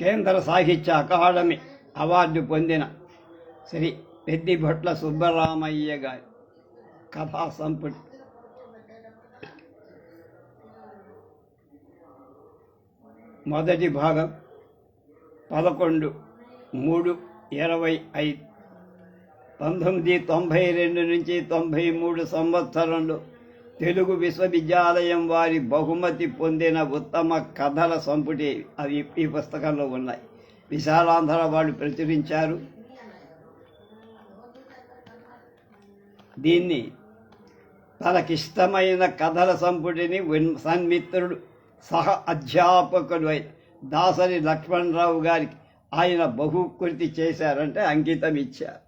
కేంద్ర సాహిత్య academy award పొందిన శ్రీ పెద్దిభట్ల సుబ్బరామయ్య గారి కథా సంపుటి. మొదటి భాగం పదకొండు మూడు ఇరవై ఐదు. పంతొమ్మిది తొంభై రెండు నుంచి తొంభై మూడు సంవత్సరంలో తెలుగు విశ్వవిద్యాలయం వారి బహుమతి పొందిన ఉత్తమ కథల సంపుటి అవి ఈ పుస్తకంలో ఉన్నాయి. విశాలాంధ్ర వాళ్ళు ప్రచురించారు. దీన్ని తనకిష్టమైన కథల సంపుటిని సన్మిత్రుడు సహ అధ్యాపకుడు అయిన దాసరి లక్ష్మణరావు గారికి ఆయన బహుకృతి చేశారంటే అంకితం ఇచ్చారు.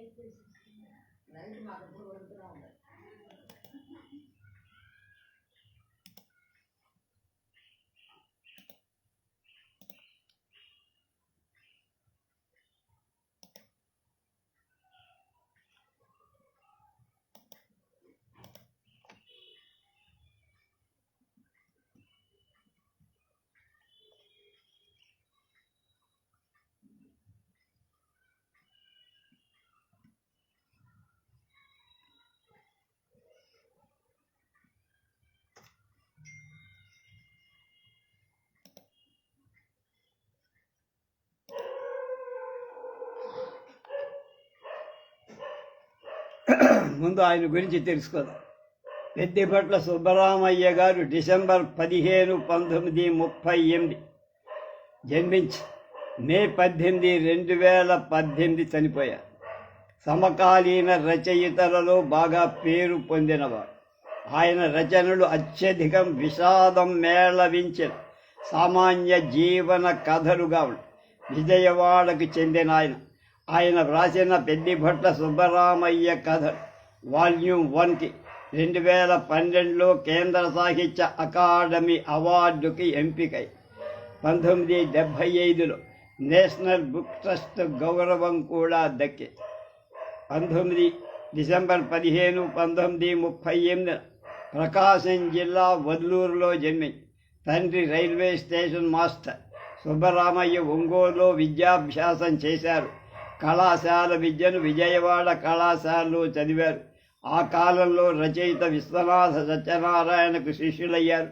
Itu susunya. ముందు ఆయన గురించి తెలుసుకుందాం. పెద్దిపట్ల సుబ్బరామయ్య గారు డిసెంబర్ పదిహేను పంతొమ్మిది ముప్పై ఎనిమిది జన్మించి మే పద్దెనిమిది రెండు వేల పద్దెనిమిది చనిపోయారు. సమకాలీన రచయితలలో బాగా పేరు పొందినవారు. ఆయన రచనలు అత్యధికం విషాదం మేళవించిన సామాన్య జీవన కథలుగా ఉన్నాయి విజయవాడకు చెందిన ఆయన. ఆయన వ్రాసిన పెద్దిభట్ల సుబ్బరామయ్య కథ వాల్యూమ్ వన్కి. రెండు వేల పన్నెండులో కేంద్ర సాహిత్య అకాడమీ అవార్డుకి ఎంపికై. పంతొమ్మిది డెబ్భై ఐదులో నేషనల్ బుక్ ట్రస్ట్ గౌరవం కూడా దక్కే. పంతొమ్మిది డిసెంబర్ పదిహేను పంతొమ్మిది ముప్పై ఎనిమిది ప్రకాశం జిల్లా వదలూరులో జన్మి తండ్రి రైల్వే స్టేషన్ మాస్టర్ సుబ్బరామయ్య ఒంగోలులో విద్యాభ్యాసం చేశారు. కళాశాల విద్యను విజయవాడ కళాశాలలో చదివారు. ఆ కాలంలో రచయిత విశ్వనాథ సత్యనారాయణకు శిష్యులయ్యారు.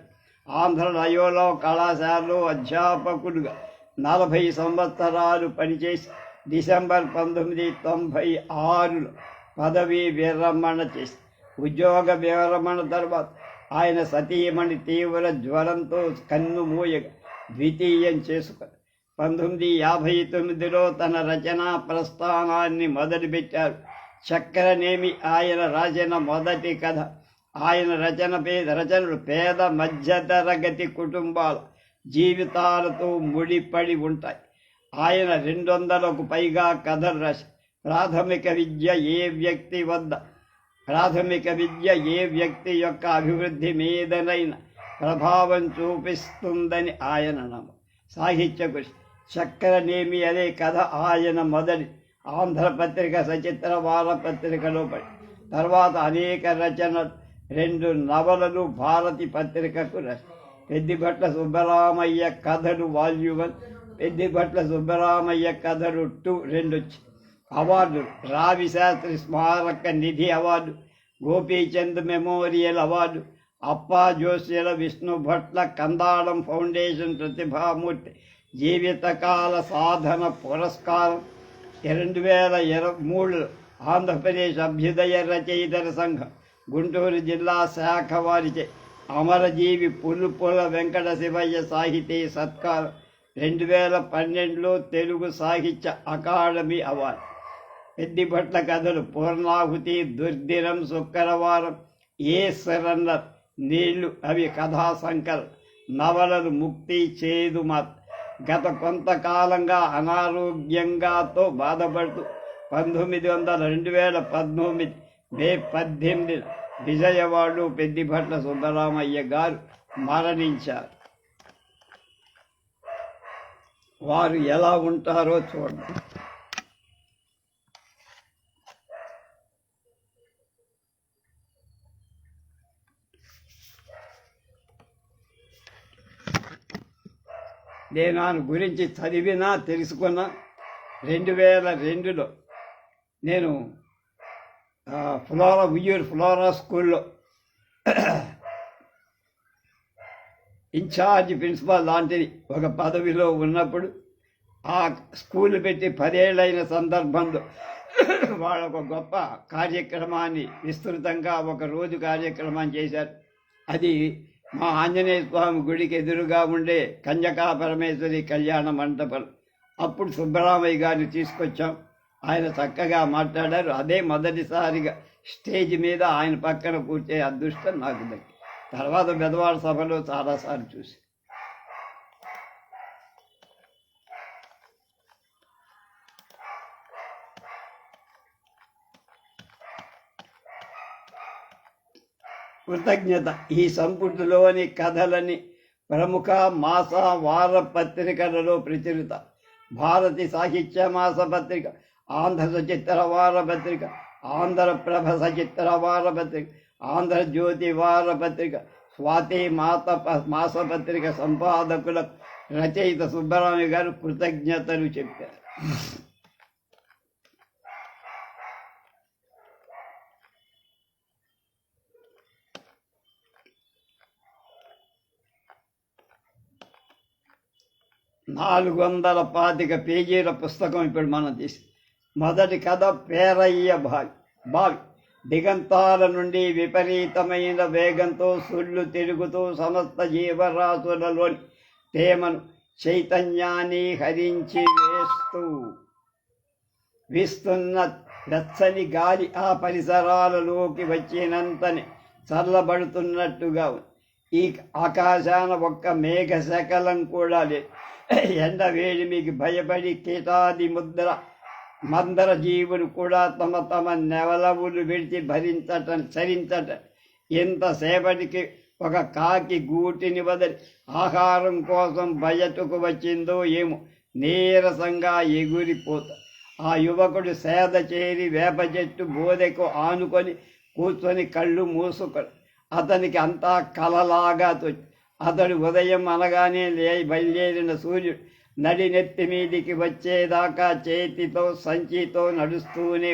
ఆంధ్ర నయోలో కళాశాలలో అధ్యాపకులుగా నలభై సంవత్సరాలు పనిచేసి డిసెంబర్ పంతొమ్మిది తొంభై ఆరులో పదవీ విరమణ చేసి ఉద్యోగ విరమణ తర్వాత ఆయన సతీమణి తీవ్ర జ్వరంతో కన్ను మూయగా ద్వితీయం చేసుకుని పంతొమ్మిది యాభై తొమ్మిదిలో తన రచనా ప్రస్థానాన్ని మొదలుపెట్టారు. చక్రనేమి ఆయన రాసిన మొదటి కథ. ఆయన రచన పేద రచనలు పేద మధ్యతరగతి కుటుంబాల జీవితాలతో ముడిపడి ఉంటాయి. ఆయన రెండు వందలకు పైగా కథలు రాసి ప్రాథమిక విద్య ఏ వ్యక్తి వద్ద? ప్రాథమిక విద్య ఏ వ్యక్తి యొక్క అభివృద్ధి మీదనైనా ప్రభావం చూపిస్తుందని ఆయన నమ్మ. సాహిత్య కృషి. చక్రనేమి అనే కథ ఆయన మొదటి ఆంధ్రపత్రిక సచిత్ర వారపత్రికలో పడి తర్వాత అనేక రచనలు రెండు నవలలు భారతి పత్రికకు పెద్దిభట్ల సుబ్బరామయ్య కథలు వాల్యూమన్ పెద్దిభట్ల సుబ్బరామయ్య కథలు టూ రెండు అవార్డు రావిశాస్త్రి రావి శాస్త్రి స్మారక నిధి award Gopichand memorial award Appajosyula Vishnubhatla Kandalam foundation ప్రతిభామూర్తి జీవితకాల సాధన పురస్కారం రెండు వేల ఇరవై మూడు ఆంధ్రప్రదేశ్ అభ్యుదయ రచయితల సంఘం గుంటూరు జిల్లా శాఖ వారిచే అమరజీవి పులుపుల వెంకట శివయ్య సాహితీ సత్కారం రెండు వేల పన్నెండులో తెలుగు సాహిత్య అకాడమీ అవార్డు. పెద్దిభట్ల కథలు పూర్ణాహుతి దుర్దినం శుక్రవారం ఏ సరన్నర్ నీళ్ళు అవి కథా సంకల్ నవలలు ముక్తి చేదు మాత్రం గత కొంతకాలంగా అనారోగ్యంగాతో బాధపడుతూ పంతొమ్మిది వందల రెండు వేల పద్దెనిమిది మే పద్దెనిమిది విజయవాడు పెద్దిభట్ల సుబ్బరామయ్య గారు మరణించారు. వారు ఎలా ఉంటారో చూడండి. నేను ఆయన గురించి చదివినా తెలుసుకున్నా రెండు వేల రెండులో నేను ఫ్లోరా ఉయ్యూరు ఫ్లోరా స్కూల్లో ఇన్ఛార్జ్ ప్రిన్సిపాల్ లాంటిది ఒక పదవిలో ఉన్నప్పుడు ఆ స్కూల్ పెట్టి పదేళ్ళైన సందర్భంలో వాళ్ళ ఒక గొప్ప కార్యక్రమాన్ని విస్తృతంగా ఒక రోజు కార్యక్రమం చేశారు. అది మా ఆంజనేయ స్వామి గుడికి ఎదురుగా ఉండే కంజకా పరమేశ్వరి కళ్యాణ మంటపం అప్పుడు సుబ్బరామయ్య గారిని తీసుకొచ్చాం. ఆయన చక్కగా మాట్లాడారు. అదే మొదటిసారిగా స్టేజ్ మీద ఆయన పక్కన కూర్చే అదృష్టం నాకు దక్కి తర్వాత బెదవాడ సభలో చాలాసార్లు చూసి కృతజ్ఞత. ఈ సంపుటిలోని కథలని ప్రముఖ మాస వార పత్రికలలో ప్రచురిత. భారతి సాహిత్య మాస పత్రిక ఆంధ్ర సచిత్ర వార పత్రిక ఆంధ్రప్రభ సచిత్ర వార పత్రిక ఆంధ్రజ్యోతి వార పత్రిక స్వాతి మాత ప- మాస పత్రిక సంపాదకులకు రచయిత సుబ్బరామి గారు కృతజ్ఞతలు చెప్పారు. నాలుగు వందల పాతిక పేజీల పుస్తకం ఇప్పుడు మనం తీసి. మొదటి కథ పేరయ్య బావి. బావి. దిగంతాల నుండి విపరీతమైన వేగంతో సుళ్ళు తిరుగుతూ సమస్త జీవరాశులలోని తేమను చైతన్యాన్ని హరించి వేస్తూ వీస్తున్న వెచ్చని గాలి ఆ పరిసరాలలోకి వచ్చినంతని చల్లబడుతున్నట్టుగా ఉంది. ఈ ఆకాశాన ఒక్క మేఘ శకలం కూడా లేదు. ఎండ వేడిమికి భయపడి కీటాది ముద్ర మందర జీవులు కూడా తమ తమ నెవలవులు విడిచి భరించటం చరించట. ఎంతసేపటికి ఒక కాకి గూటిని వదిలి ఆహారం కోసం బయటకు వచ్చిందో ఏమో నీరసంగా ఎగురిపోతా. ఆ యువకుడు సేద చేరి వేప చెట్టు బోదెకు ఆనుకొని కూర్చొని కళ్ళు మూసుకొని అతనికి అంతా కలలాగా తొచ్చి అతడు ఉదయం అనగానే లే బయలుదేరిన సూర్యుడు నడి నెత్తి మీదికి వచ్చేదాకా చేతితో సంచితో నడుస్తూనే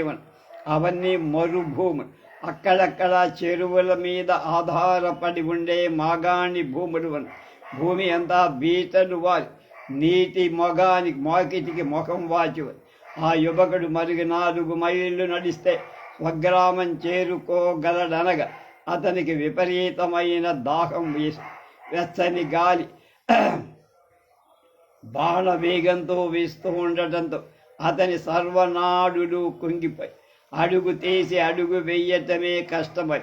అవన్నీ మరుభూములు అక్కడక్కడ చెరువుల మీద ఆధారపడి ఉండే మాగాణి భూములు భూమి అంతా బీటలు వారి నీటి మొగానికి మోకిటికి ముఖం వాచి ఉంది. ఆ యువకుడు మరుగు నాలుగు మైళ్ళు నడిస్తే స్వగ్రామం చేరుకోగలడనగా అతనికి విపరీతమైన దాహం వేసి వెచ్చని గాలి బాణ వేగంతో వేస్తూ ఉండటంతో అతని సర్వనాడులు కుంగిపోయి. అడుగు తీసి అడుగు వెయ్యటమే కష్టమై.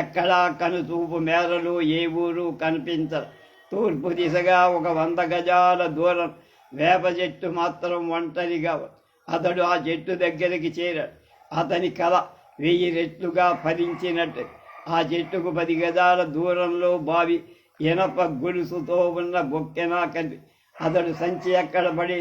ఎక్కడా కనుచూపు మేరలు ఏ ఊరు కనిపించరు తూర్పు దిశగా ఒక వంద గజాల దూరం వేప చెట్టు మాత్రం ఒంటరిగా అతడు ఆ చెట్టు దగ్గరికి చేరాడు. అతని కళ వెయ్యి రెట్లుగా ఫలించినట్టు. ఆ చెట్టుకు పది గజాల దూరంలో బావి ఇనప గొలుసుతో ఉన్న బొక్కెనా అతడు సంచి ఎక్కడ పడి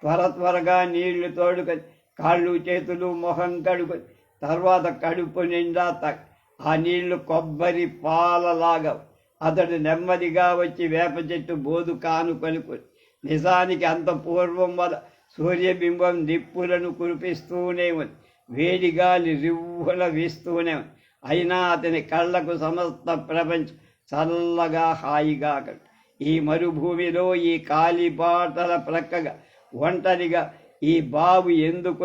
త్వర త్వరగా నీళ్ళు తోడుకొని కాళ్ళు చేతులు మొహం కడుకొని తర్వాత కడుపు నిండా త ఆ నీళ్ళు కొబ్బరి పాలలాగా అతడు నెమ్మదిగా వచ్చి వేప చెట్టు బోదు కాను కొనుక్కొని నిజానికి అంత పూర్వం వల్ల సూర్యబింబం నిప్పులను కురిపిస్తూనే ఉంది వేడి గాలి రివ్వుల వీస్తూనే ఉంది అయినా అతని కళ్ళకు సమస్త ప్రపంచం చల్లగా హాయిగా ఈ మరుభూమిలో ఈ కాలిబాటల ప్రక్కగా ఒంటరిగా ఈ బాబు ఎందుకు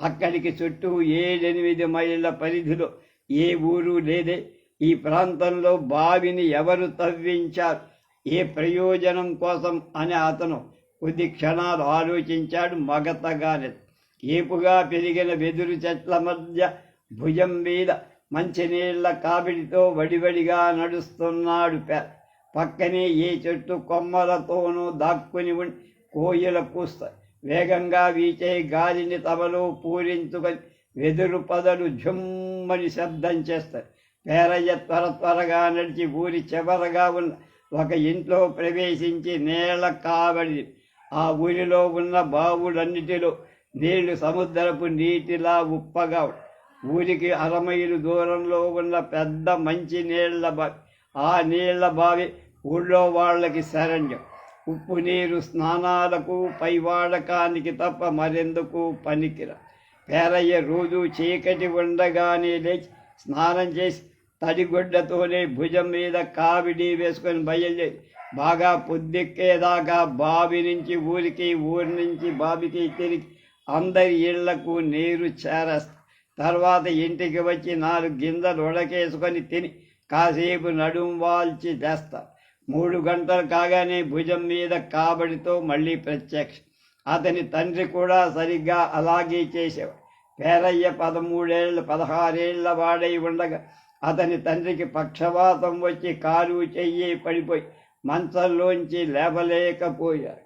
అక్కడికి చుట్టూ ఏడెనిమిది మైళ్ళ పరిధిలో ఏ ఊరు లేదే. ఈ ప్రాంతంలో బావిని ఎవరు తవ్వించారు? ఏ ప్రయోజనం కోసం అని అతను కొద్ది క్షణాలు ఆలోచించాడు మగతగానే. ఏపుగా పెరిగిన వెదురు చెట్ల మధ్య భుజం మీద మంచినీళ్ళ కాబిడితో వడివడిగా నడుస్తున్నాడు పే పక్కనే ఏ చెట్టు కొమ్మలతోనూ దాక్కుని ఉండి కోయిల కూస్త వేగంగా వీచే గాలిని తమలో పూరించుకొని వెదురు పదలు జుమ్మని శబ్దం చేస్తాయి పేరయ్య త్వర త్వరగా నడిచి ఊరి చివరగా ఉన్న ఒక ఇంట్లో ప్రవేశించి నేల కావడి ఆ ఊరిలో ఉన్న బావులన్నిటిలో నీళ్ళు సముద్రపు నీటిలా ఉప్పగా ఊరికి అరమైలు దూరంలో ఉన్న పెద్ద మంచి నీళ్ళ బావి ఆ నీళ్ళ బావి ఊళ్ళో వాళ్ళకి శరణ్యం. ఉప్పు నీరు స్నానాలకు పై వాడకానికి తప్ప మరెందుకు పనికిరా. పేరయ్య రోజు చీకటి ఉండగానే లేచి స్నానం చేసి తడిగుడ్డతోనే భుజం మీద కావిడి వేసుకొని బయలుదేరి. బాగా పొద్దెక్కేదాకా బావి నుంచి ఊరికి ఊరి నుంచి బావికి తిరిగి అందరి ఇళ్ళకు నీరు చేరేస్తా తర్వాత ఇంటికి వచ్చి నాలుగు గింజలు ఉడకేసుకొని తిని కాసేపు నడుం వాల్చి చేస్తా మూడు గంటలు కాగానే భుజం మీద కాబడితో మళ్ళీ ప్రత్యక్ష. అతని తండ్రి కూడా సరిగ్గా అలాగే చేసేవాడు. పేరయ్య పదమూడేళ్ళు పదహారేళ్ళ వాడై ఉండగా అతని తండ్రికి పక్షవాతం వచ్చి కాలు చెయ్యి పడిపోయి మంచంలోంచి లేవలేకపోయారు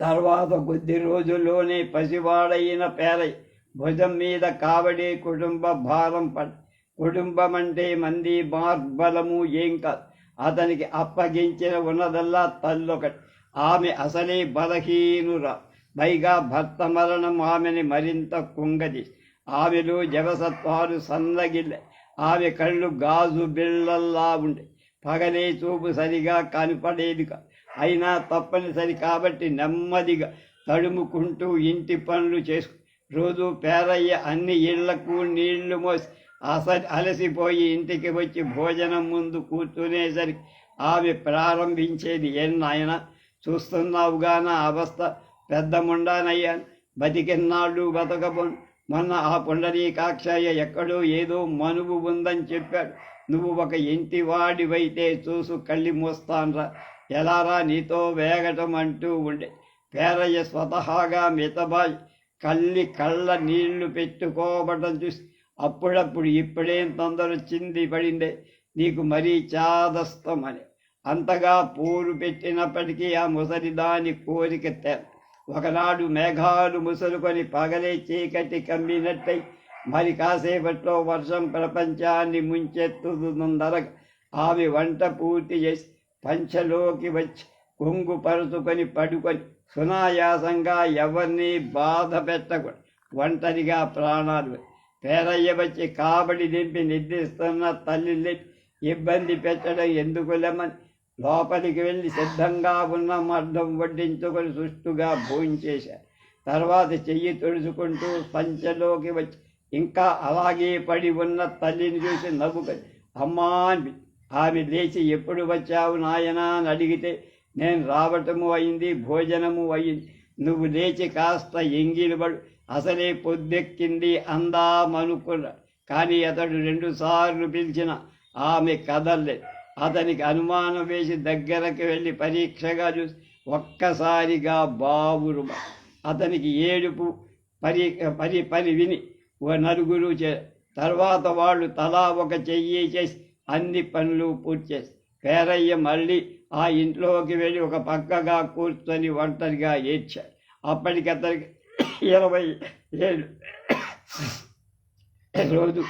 తర్వాత కొద్ది రోజుల్లోనే పసివాడైన పేరయ్య భుజం మీద కావడి కుటుంబ భారం పడ్ కుటుంబం అంటే మంది మార్బలము ఏం కాదు. అతనికి అప్పగించిన ఉన్నదల్లా తల్లొకటి. ఆమె అసలే బలహీనురా. పైగా భర్త మరణం ఆమెని మరింత కుంగది. ఆమెలో జవసత్వాలు సన్నగిల్ల. ఆమె కళ్ళు గాజు బిళ్ళల్లా ఉండే. పగలే చూపు సరిగా కనపడేది కాదు అయినా తప్పనిసరి కాబట్టి నెమ్మదిగా తడుముకుంటూ ఇంటి పనులు చేసుకు రోజు పేరయ్య అన్ని ఇళ్ళకు నీళ్ళు మోసి అస అలసిపోయి ఇంటికి వచ్చి భోజనం ముందు కూర్చునేసరికి ఆమె ప్రారంభించేది ఏం నాయన? చూస్తున్నావుగా నా అవస్థ. పెద్ద ముండానయ్యాను బతికిన్నాళ్ళు బతకబోను మొన్న ఆ పుండరీకాక్షయ్య ఎక్కడో ఏదో మనువు ఉందని చెప్పాడు. నువ్వు ఒక ఇంటి వాడివైతే చూసు కళ్ళి మూస్తాన్రా. ఎలారా నీతో వేగటం అంటూ ఉండే. పేరయ్య స్వతహాగా మితబాయి కళ్ళి కళ్ళ నీళ్ళు పెట్టుకోవడం చూసి అప్పుడప్పుడు ఇప్పుడేం తొందర చింది పడిందే. నీకు మరీ చాదస్తమని అంతగా పూరు పెట్టినప్పటికీ ఆ ముసలిదాని కోరిక తెర ఒకనాడు మేఘాలు ముసలుకొని పగలే చీకటి కమ్మినట్టయి మరి కాసేపట్లో వర్షం ప్రపంచాన్ని ముంచెత్తుతుందరగ ఆమె వంట పూర్తి చేసి పంచలోకి వచ్చి కొంగు పరుచుకొని పడుకొని సునాయాసంగా ఎవరిని బాధ పెట్టకూడదు ఒంటరిగా ప్రాణాలు పేరయ్య వచ్చి కాబడి దింపి నిర్దిస్తున్న తల్లి లేపి ఇబ్బంది పెట్టడం ఎందుకు లేమని? లోపలికి వెళ్ళి సిద్ధంగా ఉన్న మర్దం వడ్డించుకొని సుష్టుగా భోంచేశారు తర్వాత చెయ్యి తుడుచుకుంటూ సంచలోకి వచ్చి ఇంకా అలాగే పడి ఉన్న తల్లిని చూసి నవ్వుకొని అమ్మా అని ఆమె లేచి ఎప్పుడు వచ్చావు నాయనా అని అడిగితే నేను రావటము అయింది భోజనము అయింది. నువ్వు లేచి కాస్త ఎంగిలిబడు అసలే పొద్దెక్కింది అందామనుకున్నా. కానీ అతడు రెండుసార్లు పిలిచిన ఆమె కదల్లే. అతనికి అనుమానం వేసి దగ్గరకు వెళ్ళి పరీక్షగా చూసి ఒక్కసారిగా బావురు అతనికి ఏడుపు పరి పరి పని విని ఓ నలుగురు చే తర్వాత వాళ్ళు తలా ఒక చెయ్యి చేసి అన్ని పనులు పూర్తి చేసి పేరయ్య మళ్ళీ ఆ ఇంట్లోకి వెళ్ళి ఒక పక్కగా కూర్చొని ఒంటరిగా ఏడ్చాడు. అప్పటికతనికి ఇరవై ఏడు రోజు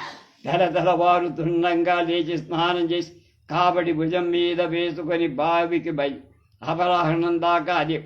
తెల తెల్లవారుతుండగా లేచి స్నానం చేసి కాబట్టి భుజం మీద వేసుకొని బావికి బయ అపరాహ్నం దాకా అది.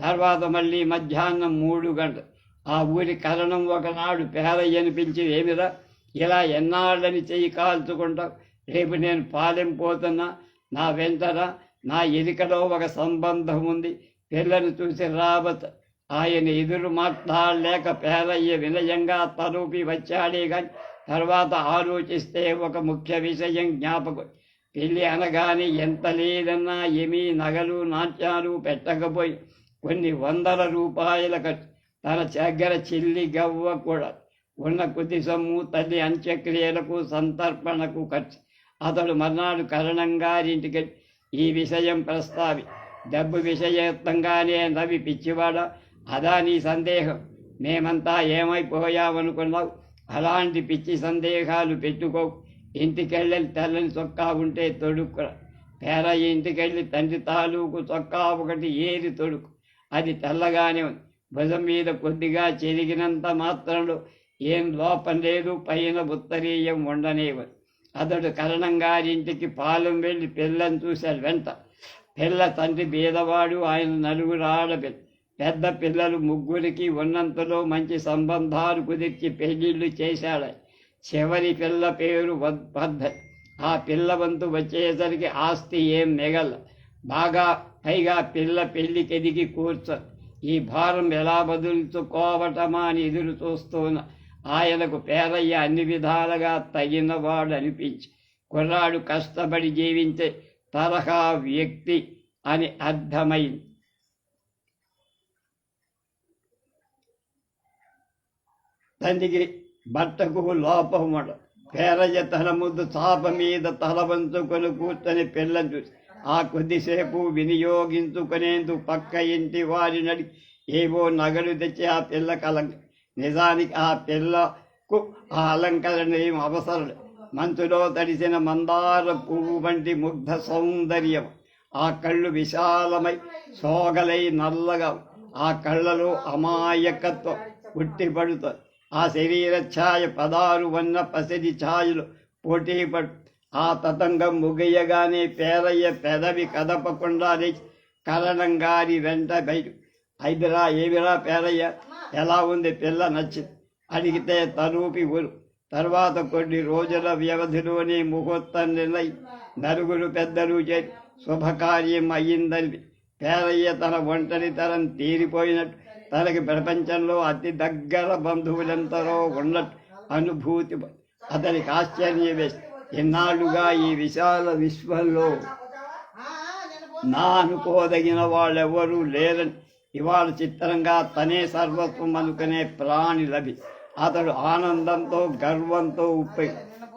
తర్వాత మళ్ళీ మధ్యాహ్నం మూడు గంటలు. ఆ ఊరి కరణం ఒకనాడు పేరయ్యని పిలిచి ఏమిరా? ఇలా ఎన్నాళ్ళని చెయ్యి కాల్చుకుంటావు? రేపు నేను పాలెం పోతున్నా. నా వెంటన నా ఎదుకలో ఒక సంబంధం ఉంది. పిల్లని చూసి రావత్ ఆయన ఎదురు మాట్లాడలేక పేరయ్య వినయంగా తలూపి వచ్చాడే కానీ తర్వాత ఆలోచిస్తే ఒక ముఖ్య విషయం జ్ఞాపకం. పెళ్ళి అనగానే ఎంత లేదన్నా ఏమీ నగలు నాట్యాలు పెట్టకపోయి కొన్ని వందల రూపాయల ఖర్చు. తన దగ్గర చెల్లి గవ్వ కూడా. ఉన్న కొద్ది సొమ్ము తల్లి అంత్యక్రియలకు సంతర్పణకు ఖర్చు. అతడు మర్నాడు కరణంగారింటికి ఈ విషయం ప్రస్తావి. డబ్బు విషయత్వంగానే నవ్వి పిచ్చివాడ అదా నీ సందేహం? మేమంతా ఏమైపోయామనుకున్నావు? అలాంటి పిచ్చి సందేహాలు పెట్టుకో. ఇంటికెళ్ళి తెల్లని చొక్కా ఉంటే తొడుక్కురా. పేరయ్య ఇంటికెళ్ళి తండ్రి తాలూకు చొక్కా ఒకటి ఏరి తొడుకు. అది తెల్లగానే ఉంది. భుజం మీద కొద్దిగా చెరిగినంత మాత్రంలో ఏం లోపం లేదు పైన ఉత్తరీయం ఉండనేవదు అతడు కరణం గారింటికి పాలెం వెళ్ళి పిల్లని చూశాడు వెంట. పిల్ల తండ్రి బీదవాడు ఆయన నలుగురు ఆడపిల్ల. పెద్ద పిల్లలు ముగ్గురికి ఉన్నంతలో మంచి సంబంధాలు కుదిర్చి పెళ్ళిళ్ళు చేశాడు చివరి పిల్ల పేరు వద్- ఆ పిల్ల వంతు వచ్చేసరికి ఆస్తి ఏం మిగల. బాగా పైగా పిల్ల పెళ్ళికెదిగి కూర్చో ఈ భారం ఎలా బదులుచుకోవటమా అని ఎదురు చూస్తున్నా ఆయనకు పేరయ్య అన్ని విధాలుగా తగినవాడు అనిపించి కుర్రాడు కష్టపడి జీవించే తరహా వ్యక్తి అని అర్థమైంది. తండ్రికి భర్తకు లోపం ఉండదు పేరయ్య తల ముద్దు చాప మీద తల వంచుకొని కూర్చొని పిల్లని చూసి ఆ కొద్దిసేపు వినియోగించుకునేందుకు పక్క ఇంటి వారిని అడిగి ఏవో నగలు తెచ్చి ఆ పిల్ల కలం నిజానికి ఆ పిల్లకు ఆ అలంకరణ ఏం అవసరం? మంచులో తడిసిన మందార పువ్వు వంటి ముగ్ధ సౌందర్యం. ఆ కళ్ళు విశాలమై సోగలై నల్లగా ఆ కళ్ళలో అమాయకత్వం పుట్టిపడుతుంది ఆ శరీర ఛాయ పదారు వన్న పసిడి ఛాయలు పోటీ పడు ఆ తతంగం ముగియగానే పేరయ్య పెదవి కదపకుండా లేచి కరణం గారి వెంట బయట ఐదురా ఏమిరా పేరయ్య? ఎలా ఉంది పిల్ల నచ్చింది అడిగితే తరూపి ఊరు. తర్వాత కొన్ని రోజుల వ్యవధిలోనే ముహూర్తం నిర్ణయి. నలుగురు పెద్దలు చేరి శుభకార్యం అయ్యిందని. పేరయ్య తన ఒంటరితనం తీరిపోయినట్టు. తనకి ప్రపంచంలో అతి దగ్గర బంధువులెంతరో ఉన్నట్టు అనుభూతి. అతనికి ఆశ్చర్యం వేసి ఎన్నాళ్ళుగా ఈ విశాల విశ్వంలో నా అనుకోదగిన వాళ్ళెవరూ లేరని ఇవాళ చిత్రంగా తనే సర్వత్వం అనుకునే ప్రాణి లభి అతడు ఆనందంతో గర్వంతో ఉప్పి.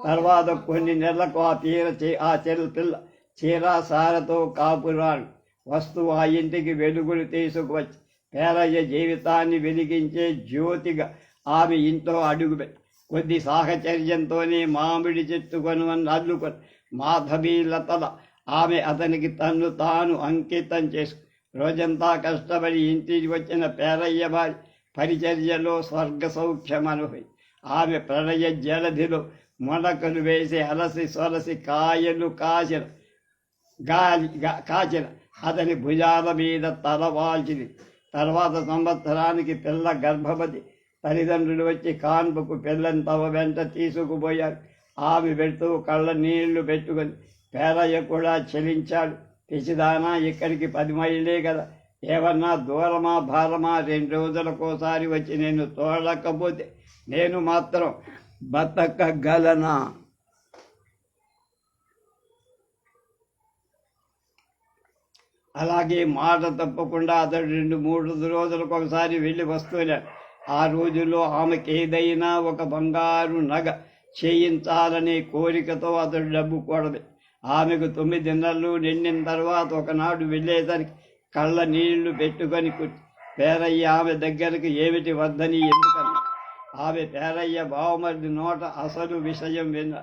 తర్వాత కొన్ని నెలలకు ఆ తీర ఆ చెల్ పిల్ల చీరా సారతో కాపురాడు. వస్తువు ఆ ఇంటికి వెలుగులు తీసుకువచ్చి పేరయ్య జీవితాన్ని వెలిగించే జ్యోతిగా ఆమె ఇంట్లో అడుగుపెట్టి కొద్ది సాహచర్యంతోనే మామిడి చెట్టు కొనువని అల్లుకొని మాధవీ లతల ఆమె అతనికి తన్ను తాను అంకితం చేసుకు రోజంతా కష్టపడి ఇంటికి వచ్చిన పేరయ్య వారి పరిచర్యలో స్వర్గ సౌఖ్యమనుభవి ఆమె ప్రళయ జలధిలో మొలకలు వేసి అలసి సొలసి కాయలు కాచిన గాలి కాచిన అతని భుజాల మీద తల వాల్చింది. తర్వాత సంవత్సరానికి పిల్ల గర్భవతి తల్లిదండ్రులు వచ్చి కాన్పుకు పిల్లని తమ వెంట తీసుకుపోయారు. ఆమె పెడుతూ కళ్ళ నీళ్ళు పెట్టుకొని పేరయ్య కూడా చెలించాడు పిచ్చిదానా ఇక్కడికి పది మైళ్ళే కదా. ఏమన్నా దూరమా భారమా? రెండు రోజులకోసారి వచ్చి నేను తోడకపోతే నేను మాత్రం బతకగలనా? అలాగే మాట తప్పకుండా అతడు రెండు మూడు రోజులకు ఒకసారి వెళ్ళి వస్తున్నాడు ఆ రోజుల్లో ఆమెకి ఏదైనా ఒక బంగారు నగ చేయించాలనే కోరికతో అతడు డబ్బు కూడదు. ఆమెకు తొమ్మిది నెలలు నిండిన తర్వాత ఒకనాడు వెళ్ళేసరికి కళ్ళ నీళ్ళు పెట్టుకొని పేరయ్య ఆమె దగ్గరకు ఏమిటి వద్దని ఎందుకన్నా? ఆమె పేరయ్య బావమరిది నోట అసలు విషయం విన్న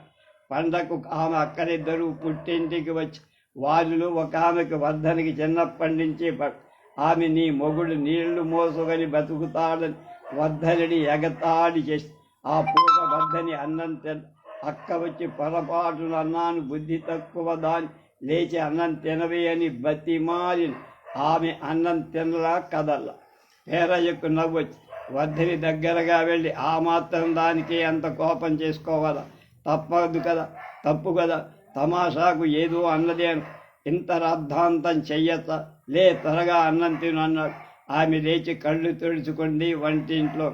పండకు ఆమె అక్కడిద్దరూ పుట్టింటికి వచ్చి వారిలో ఒక ఆమెకు వర్ధనికి చిన్నప్పటి నుంచి ఆమె నీ మొగుడు నీళ్ళు మోసుకొని బతుకుతాడని వర్ధనిని ఎగతాడి చేసి ఆ పూట వర్ధని అన్నం తిన అక్క వచ్చి పొరపాటును అన్నాను బుద్ధి తక్కువ దాని. లేచి అన్నం తినవే అని బతిమాలి ఆమె అన్నం తినలా కదల్లా. పేరయ్యకు నవ్వొచ్చి వద్దని దగ్గరగా వెళ్ళి ఆ మాత్రం దానికి అంత కోపం చేసుకోవాలా? తప్పదు కదా తప్పు కదా. తమాషాకు ఏదో అన్నదేను ఇంత రాద్ధాంతం చెయ్యత లే త్వరగా అన్నం తిను అన్నాడు. ఆమె లేచి కళ్ళు తుడుచుకుంది వంటింట్లో.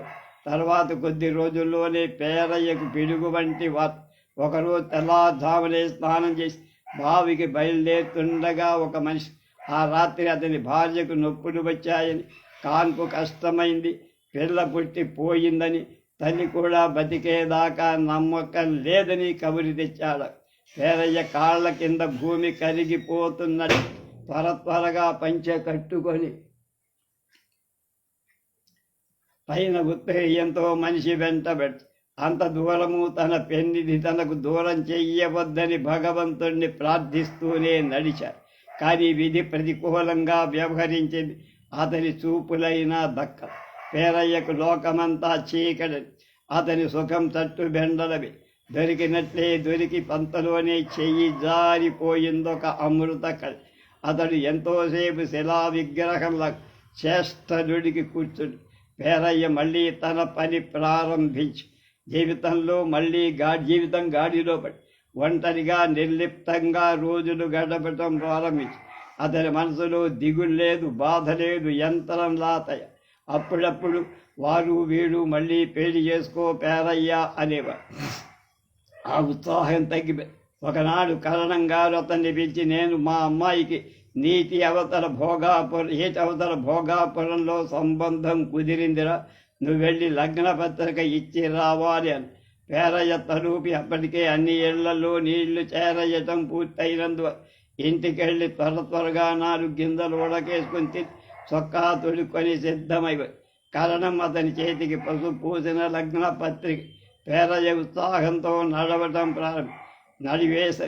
తర్వాత కొద్ది రోజుల్లోనే పేరయ్యకు పిడుగు వంటి వార్త ఒకరోజు తెల్లారుజామునే స్నానం చేసి బావికి బయలుదేరుతుండగా ఒక మనిషి ఆ రాత్రి అతని భార్యకు నొప్పులు వచ్చాయని కాన్పు కష్టమైంది పిల్ల పుట్టి పోయిందని తల్లి కూడా బతికేదాకా నమ్మకం లేదని కబురి తెచ్చాడు. పేరయ్య కాళ్ళ కింద భూమి కరిగిపోతున్నట్టు త్వర త్వరగా పంచె కట్టుకొని పైన ఉత్తేయంతో మనిషి వెంటబెట్టి అంత దూరము తన పెన్నిధి తనకు దూరం చెయ్యవద్దని భగవంతుణ్ణి ప్రార్థిస్తూనే నడిచారు. కానీ విధి ప్రతికూలంగా వ్యవహరించింది అతని చూపులైనా దక్క పేరయ్యకు లోకమంతా చీకటి. అతని సుఖం తట్టు బెండలవి. దొరికినట్లే దొరికి పంతలోనే చెయ్యి జారిపోయిందొక అమృత కళ. అతడు ఎంతోసేపు శిలా విగ్రహంలా చేష్టనుడికి కూర్చుని పేరయ్య మళ్ళీ తన పని ప్రారంభించి జీవితంలో మళ్ళీ గా జీవితం గాడిలో పడి ఒంటరిగా నిర్లిప్తంగా రోజులు గడపటం ప్రారంభించి అతని మనసులో దిగులు లేదు బాధ లేదు యంత్రం లాతయ అప్పుడప్పుడు వారు వీడు మళ్ళీ పెళ్ళి చేసుకో పేరయ్యా అనేవారు. ఆ ఉత్సాహం తగ్గిపోయి ఒకనాడు కరణం గారు అతన్ని పిలిచి నేను మా అమ్మాయికి నీతి అవతల భోగాపురం ఏటి అవతల భోగాపురంలో సంబంధం కుదిరిందిరా. నువ్వు వెళ్ళి లగ్న పత్రిక ఇచ్చి రావాలి అని. పేరయ్య తలూపి అప్పటికే అన్ని ఇళ్ళలో నీళ్ళు చేరయ్యటం పూర్తయినందు ఇంటికెళ్ళి త్వర త్వరగా నాలుగు గింజలు ఉడకేసుకుని చొక్కా తొడుక్కొని సిద్ధమై కరణం అతని చేతికి పసుపు పూసిన లగ్న పత్రిక. పేరయ్య ఉత్సాహంతో నడవటం ప్రారంభం. నడివేస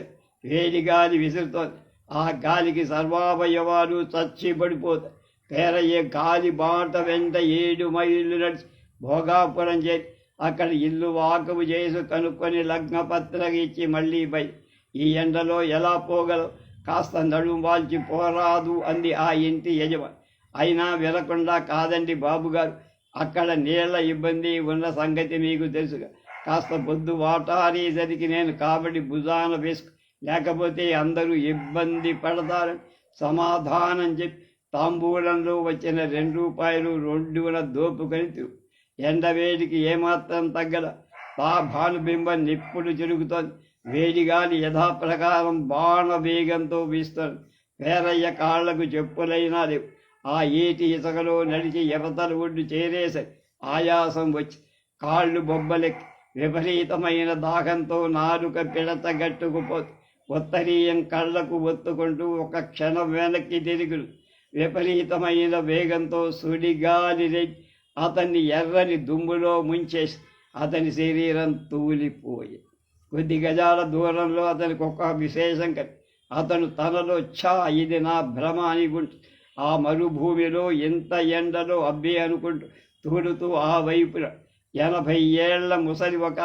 వేడి గాలి విసురుతోంది. ఆ గాలికి సర్వావయవాలు చచ్చి పడిపోతాయి. పేరయ్యే గాలి బాట వెంట ఏడు మైళ్ళు నడిచి భోగాపురం చేరి అక్కడ ఇల్లు వాకపు చేసి కనుక్కొని లగ్న పత్రిక ఇచ్చి మళ్ళీ పై ఈ ఎండలో ఎలా పోగలవు? కాస్త నడుము వాల్చి పోరాదు అంది ఆ ఇంటి యజమాని. అయినా వినకుండా కాదండి బాబుగారు అక్కడ నీళ్ళ ఇబ్బంది ఉన్న సంగతి మీకు తెలుసుగా. కాస్త పొద్దు వాటారేసరికి నేను కాబట్టి భుజాన వేసుకు లేకపోతే అందరూ ఇబ్బంది పడతారు. సమాధానం చెప్పి తాంబూలంలో వచ్చిన రెండు రూపాయలు రెండున దోపుకొని తిరుగు ఎండవేడికి ఏమాత్రం తగ్గల తా భానుబింబం నిప్పుడు తిరుగుతోంది వేడిగాలి యథాప్రకారం బాణ వేగంతో వీస్తారు పేరయ్య కాళ్ళకు చెప్పులైనా లేవు. ఆ ఏటి ఇసుకలో నడిచి ఎవతల ఒడ్డు చేరేసరి ఆయాసం వచ్చి కాళ్ళు బొబ్బలెక్కి విపరీతమైన దాహంతో నాలుక పిడత గట్టుకుపోతు ఉత్తరీయం కళ్ళకు ఒత్తుకుంటూ ఒక క్షణం వెనక్కి తిరుగుడు విపరీతమైన వేగంతో సుడిగాలి అతన్ని ఎర్రని దుమ్ములో ముంచేసి అతని శరీరం తూలిపోయి కొద్ది గజాల దూరంలో అతనికి ఒక విశేషం అతను తనలో ఛా ఇది నా భ్రమ అనుకుంటూ ఆ మరుభూమిలో ఇంత ఎండలో అబ్బే అనుకుంటూ తూడుతూ ఆ వైపున ఎనభై ఏళ్ళ ముసలి ఒక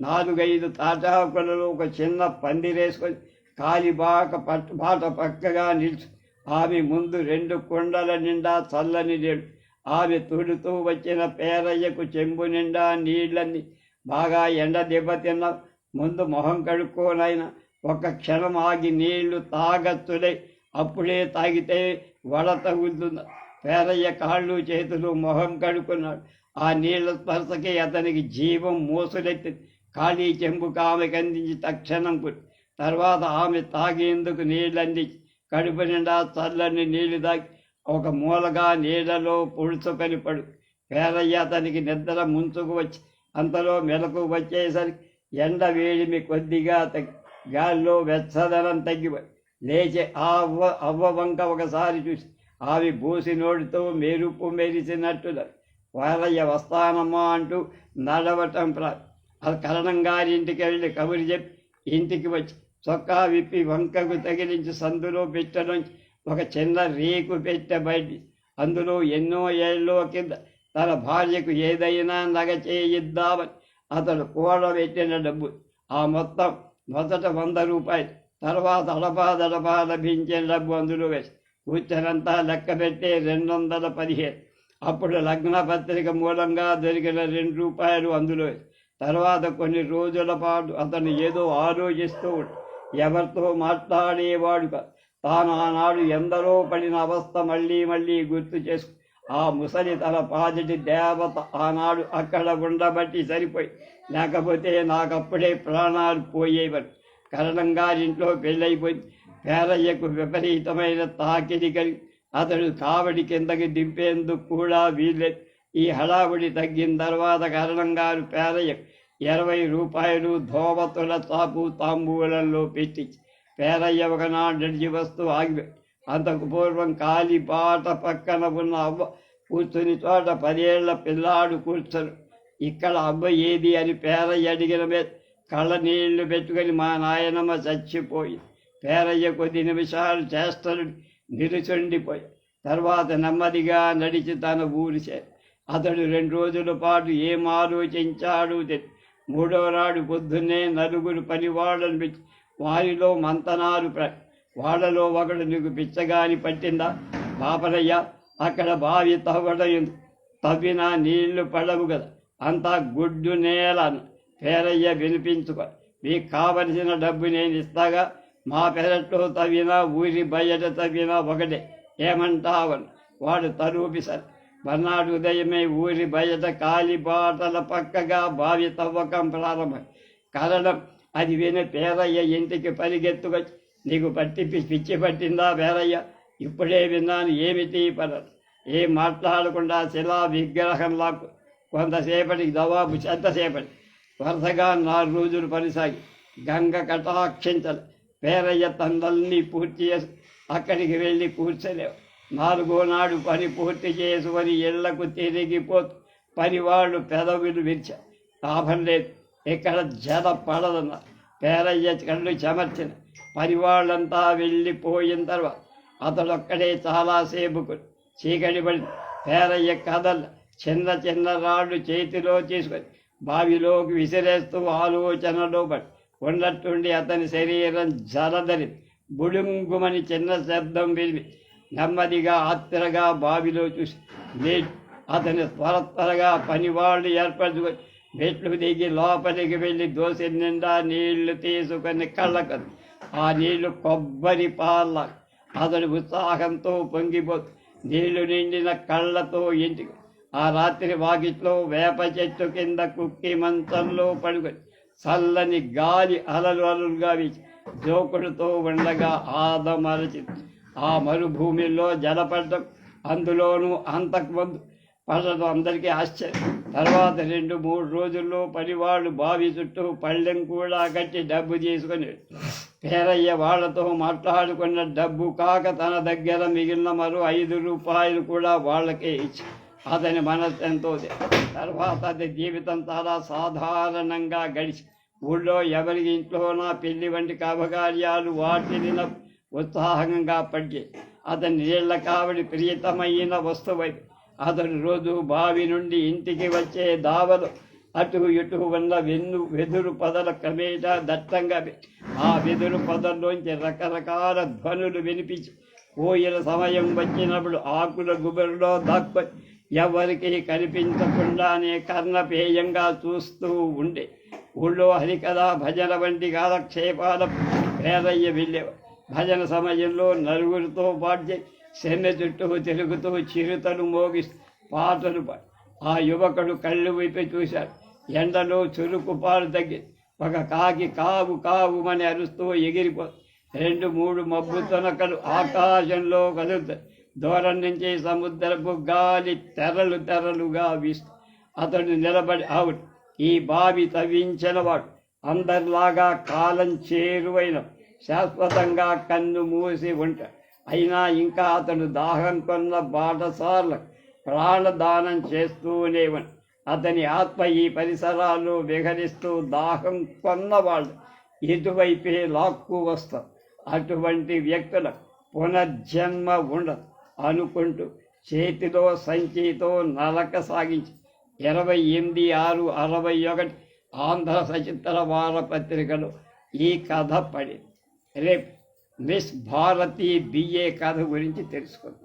నాలుగైదు తాటాకులలో ఒక చిన్న పందిరేసుకొని కాలిబాక పట్ బాట పక్కగా నిల్చు ఆమె ముందు రెండు కొండల నిండా చల్లని నీళ్ళు ఆమె తుడుతూ వచ్చిన పేరయ్యకు చెంబు నిండా నీళ్ళని బాగా ఎండ దెబ్బతిన్న ముందు మొహం కడుక్కోనైనా ఒక క్షణం ఆగి నీళ్ళు తాగచ్చులై అప్పుడే తాగితే వడ తగులుతుంది పేరయ్య కాళ్ళు చేతులు మొహం కడుక్కున్నాడు. ఆ నీళ్ళ స్పర్శకి అతనికి జీవం మోసులెత్తి ఖాళీ చెంబుకు ఆమెకు అందించి తక్షణం తర్వాత ఆమె తాగేందుకు నీళ్ళందించి కడుపు నిండా చల్లని నీళ్ళు తాగి ఒక మూలగా నీళ్ళలో పుడుచుకొని పడు. పేరయ్య అతనికి నిద్ర ముంచుకు వచ్చి అంతలో మెలకు వచ్చేసరికి ఎండ వేడిమి కొద్దిగా తగ్గి గాల్లో వెచ్చదనం తగ్గిపోయి లేచి ఆ అవ్వ అవ్వ వంక ఒకసారి చూసి ఆవి బూసి నోటితో మెరుపు మెరిసినట్టు వారయ్య వస్తానమ్మా అంటూ నడవటం ప్రా కరణం గారి ఇంటికి వెళ్ళి కబురు చెప్పి ఇంటికి వచ్చి చొక్కా విప్పి వంకకు తగిలించి సందులో పెట్టనుంచి ఒక చిన్న రేకు పెట్టె బయట. అందులో ఎన్నో ఏళ్ళలో కింద తన భార్యకు ఏదైనా నగ చేయిద్దామని అతడు కూడబెట్టిన డబ్బు. ఆ మొత్తం మొదట వంద రూపాయలు తర్వాత అడపాదడపా లభించిన డబ్బు అందులో వేసి కూర్చొనంతా లెక్క పెట్టి రెండు వందల పదిహేను. అప్పుడు లగ్న పత్రిక మూలంగా దొరికిన రెండు రూపాయలు అందులో వేసి తర్వాత కొన్ని రోజుల పాటు అతను ఏదో ఆలోచిస్తూ ఎవరితో మాట్లాడేవాడు తాను ఆనాడు ఎందరో పడిన అవస్థ మళ్ళీ మళ్ళీ గుర్తు చేసుకు ఆ ముసలి తన పాజటి దేవత ఆనాడు అక్కడ ఉండబట్టి సరిపోయి లేకపోతే నాకప్పుడే ప్రాణాలు పోయేవారు కరణం గారింట్లో పెళ్ళైపోయి పేరయ్యకు విపరీతమైన తాకిడి కలిగి అతడు కావడి కిందకి దింపేందుకు కూడా వీల్లేదు. ఈ హడావుడి తగ్గిన తర్వాత కరణం గారు పేరయ్య ఇరవై రూపాయలు ధోవతుల చాపు తాంబూలల్లో పెట్టి పేరయ్య ఒకనాడు నడిచి వస్తూ ఆగి అంతకు పూర్వం కాలి పాట పక్కన ఉన్న అవ్వ కూర్చుని చోట పదేళ్ళ పిల్లాడు కూర్చొని ఇక్కడ అవ్వ ఏది? అని పేరయ్య అడిగిన మీద కళ్ళ నీళ్ళు పెట్టుకొని మా నాయనమ్మ చచ్చిపోయి పేరయ్య కొద్ది నిమిషాలు చేస్తలు నిలుచుండిపోయి తర్వాత నెమ్మదిగా నడిచి తన ఊరి చేరి అతడు రెండు రోజుల పాటు ఏం ఆలోచించాడు మూడవ నాడు పొద్దున్నే నలుగురు పనివాళ్ళను పిచ్చి వారిలో మంతనాలు ప్ర వాళ్ళలో ఒకడు నీకు పిచ్చగాని పట్టిందా? పాపలయ్య అక్కడ బావి తవ్వడం ఎందుకు? తవ్వినా నీళ్ళు పడవు కదా అంతా గుడ్డు నేల పేరయ్య వినిపించుకో. మీకు కావలసిన డబ్బు నేను ఇస్తాగా? మా పెరట్లో తవ్వినా ఊరి బయట తవ్వినా ఒకటే. ఏమంటావను? వాడు తరూపి సరే మర్నాడు ఉదయమే ఊరి బయట కాలిబాటల పక్కగా బావి తవ్వకం ప్రారంభం. కారణం అది విని పేరయ్య ఇంటికి పరిగెత్తుకొచ్చి నీకు పట్టి పిచ్చి పట్టిందా పేరయ్య? ఇప్పుడే విన్నాను ఏమిటి పడదు ఏం మాట్లాడకుండా శిలా విగ్రహంలా కొంతసేపటికి జవాబు ఎంతసేపటి వరుసగా నాలుగు రోజులు పనిసాగి గంగ కటాక్షించలే పేరయ్య తందల్ని పూర్తి చేసి అక్కడికి వెళ్ళి కూర్చోలేవు. నాలుగో నాడు పని పూర్తి చేసుకొని ఇళ్ళకు తిరిగిపోతూ పనివాళ్ళు పెదవులు విరిచా లాభం లేదు. ఇక్కడ జల పడదన్న పేరయ్య కళ్ళు చెమర్చిన పనివాళ్ళంతా వెళ్ళిపోయిన తర్వాత అతడొక్కడే చాలాసేపు చీకటి పడి పేరయ్య కథలు చిన్న చిన్న రాళ్ళు చేతిలో తీసుకొని బావిలోకి విసిరేస్తూ ఆలోచనలో పడి ఉన్నట్టుండి అతని శరీరం జలదరి బుడుంగుమని చిన్న శబ్దం విని నెమ్మదిగా ఆత్రగా బావిలో చూసి అతని త్వర త్వరగా పనివాళ్ళు ఏర్పరచుకొని మెట్లు దిగి లోపలికి వెళ్ళి దోశ నిండా నీళ్ళు తీసుకొని కళ్ళకు ఆ నీళ్ళు కొబ్బరి పాల అతడు ఉత్సాహంతో పొంగిపోతు నీళ్ళు నిండిన కళ్ళతో ఇంటికి ఆ రాత్రి వాకిట్లో వేప చెట్టు కింద కుక్కి మంచంలో పడుకొని చల్లని గాలి అలలు అలలుగా వీచి జోకుడుతో ఉండగా ఆదమరచి ఆ మరుభూమిలో జలపడటం అందులోనూ అంతకుముందు పడటం అందరికీ ఆశ్చర్యం. తర్వాత రెండు మూడు రోజుల్లో పనివాళ్ళు బావి చుట్టూ పళ్ళెం కూడా కట్టి డబ్బు తీసుకొని పేరయ్య వాళ్ళతో మాట్లాడుకున్న డబ్బు కాక తన దగ్గర మిగిలిన మరో ఐదు రూపాయలు కూడా వాళ్ళకే ఇచ్చి అతని మనసు ఎంతో తర్వాత అది జీవితం చాలా సాధారణంగా గడిచి ఊళ్ళో ఎవరి ఇంట్లోనా పెళ్ళి వంటి కవకార్యాలు వాటిని ఉత్సాహంగా పడి అతని నీళ్ళ కావడి ప్రియతమైన వస్తువై అతడు రోజు బావి నుండి ఇంటికి వచ్చే దావలు అటు ఇటు ఉన్న వెన్ను వెదురు పొదల క్రమేణా దట్టంగా ఆ వెదురు పొదల్లోంచి రకరకాల ధ్వనులు వినిపించి కోయిల సమయం వచ్చినప్పుడు ఆకుల గుబురులో దాక్కొని ఎవరికి కనిపించకుండానే కర్ణపేయంగా చూస్తూ ఉండే. ఊళ్ళో హరికథ భజన వంటి కాలక్షేపాల పేరయ్య వెళ్ళేవారు భజన సమయంలో నలుగురితో పాటు శన్న చుట్టూ తిరుగుతూ చిరుతలు మోగి పాటలు ఆ యువకుడు కళ్ళు వైపు చూశాడు. ఎండలో చురుకు పాలు తగ్గి ఒక కాకి కావు కావుమని అరుస్తూ ఎగిరిపో రెండు మూడు మబ్బు తొనకలు ఆకాశంలో కదులుతాయి. దూరం నుంచి సముద్రపు గాలి తెరలు తెరలుగా వీస్తు అతడు నిలబడి అవుట్ ఈ బావి తవ్వించినవాడు అందరిలాగా కాలం చేరువైన శాశ్వతంగా కన్ను మూసి ఉంటాడు అయినా ఇంకా అతడు దాహం కొన్న బాటసార్లు ప్రాణదానం చేస్తూనే ఉంది అతని ఆత్మ ఈ పరిసరాలు విహరిస్తూ దాహం కొన్నవాళ్ళు ఇటువైపే లాక్కు వస్తారు. అటువంటి వ్యక్తుల పునర్జన్మ ఉండదు. అనుకుంటూ చేతిలో సంచితో నలక సాగించి ఇరవై ఎనిమిది ఆరు అరవై ఒకటి ఆంధ్ర సచిత్ర వారపత్రికలో ఈ కథ పడింది రేపు మిస్ భారతి బిఏ కథ గురించి తెలుసుకుందాం.